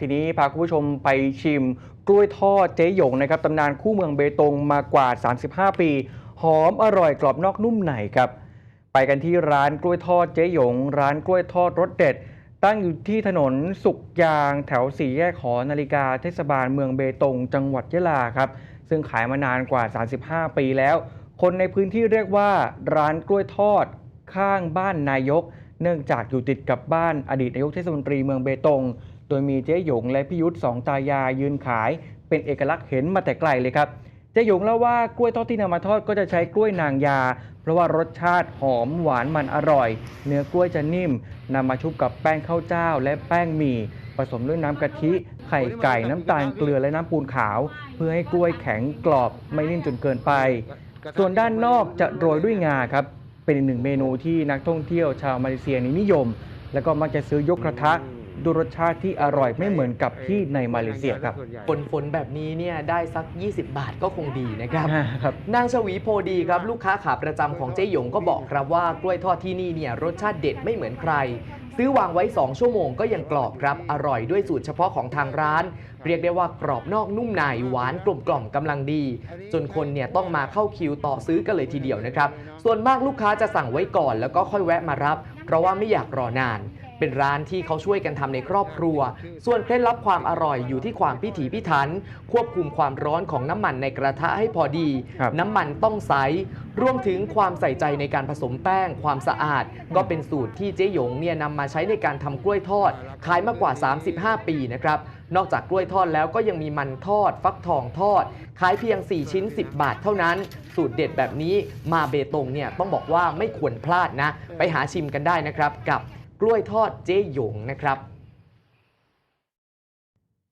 ทีนี้พาคุณผู้ชมไปชิมกล้วยทอดเจ๊หยงนะครับตำนานคู่เมืองเบตงมากว่า 35 ปี หอมอร่อยกรอบนอกนุ่มในครับ ไปกันที่ร้านกล้วยทอดเจ๊หยง ร้านกล้วยทอดรสเด็ด ตั้งอยู่ที่ถนนสุกยาง แถวสี่แยกหอนาฬิกาเทศบาลเมืองเบตง จังหวัดยะลาครับ ซึ่งขายมานานกว่า 35 ปีแล้ว คนในพื้นที่เรียกว่า ร้านกล้วยทอด ข้างบ้านนายก เนื่องจากอยู่ติดกับบ้านอดีตนายกเทศมนตรีเมืองเบตง โดยมีเจ๊หยงและพี่ยุทธสองตายายยืนขาย เป็นเอกลักษณ์เห็นมาแต่ไกลเลยครับเจ๊หยงเล่าว่ากล้วยทอดที่นำมาทอดก็จะใช้กล้วยนางยา เพราะว่ารสชาติหอมหวานมันอร่อย เนื้อกล้วยจะนิ่มนำมาชุบกับแป้งข้าวเจ้า และแป้งหมี่ผสมด้วยน้ำกะทิไข่ไก่น้ำตาลเกลือและน้ำปูนขาว เพื่อให้กล้วยแข็งกรอบไม่นิ่มจนเกินไป ส่วนด้านนอกจะโรยด้วยงาครับเป็นอีกหนึ่งเมนูที่นักท่องเที่ยวชาวมาเลเซียนิยม แล้วก็มักจะซื้อยกกระทะ ดูรสชาติที่อร่อยไม่เหมือนกับที่ในมาเลเซียครับ ฝนฝนๆแบบนี้เนี่ยได้สัก 20 บาทก็คงดีนะครับครับ นางชวีโพดีครับลูกค้าขาประจำของเจ๊หยงก็บอกครับว่ากล้วยทอดที่นี่เนี่ยรสชาติเด็ดไม่เหมือนใคร ซื้อวางไว้ 2 ชั่วโมงก็ยังกรอบครับอร่อยด้วยสูตรเฉพาะของทางร้าน เรียกได้ว่ากรอบนอกนุ่มในหวานกลมกล่อมกำลังดี จนคนเนี่ยต้องมาเข้าคิวต่อซื้อกันเลยทีเดียวนะครับส่วนมากลูกค้าจะสั่งไว้ก่อนแล้วก็ค่อยแวะมารับ เพราะว่าไม่อยากรอนาน เป็นร้านที่เขาช่วยกันทำในครอบครัว ส่วนเคล็ดลับความอร่อยอยู่ที่ความพิถีพิถัน ควบคุมความร้อนของน้ำมันในกระทะให้พอดีครับน้ำมันต้องใส รวมถึงความใส่ใจในการผสมแป้ง ความสะอาด ก็เป็นสูตรที่เจ๊หยงเนี่ยนำมาใช้ในการทำกล้วยทอด ขายมากกว่า 35 ปีนะครับนอกจากกล้วยทอดแล้วก็ยังมีมันทอด ฟักทองทอด ขายเพียง 4 ชิ้น 10 บาทเท่านั้น สูตรเด็ดแบบนี้มาเบตงเนี่ยต้องบอกว่าไม่ควรพลาดนะ ไปหาชิมกันได้นะครับ กับ กล้วยทอดเจ๊หยงนะครับ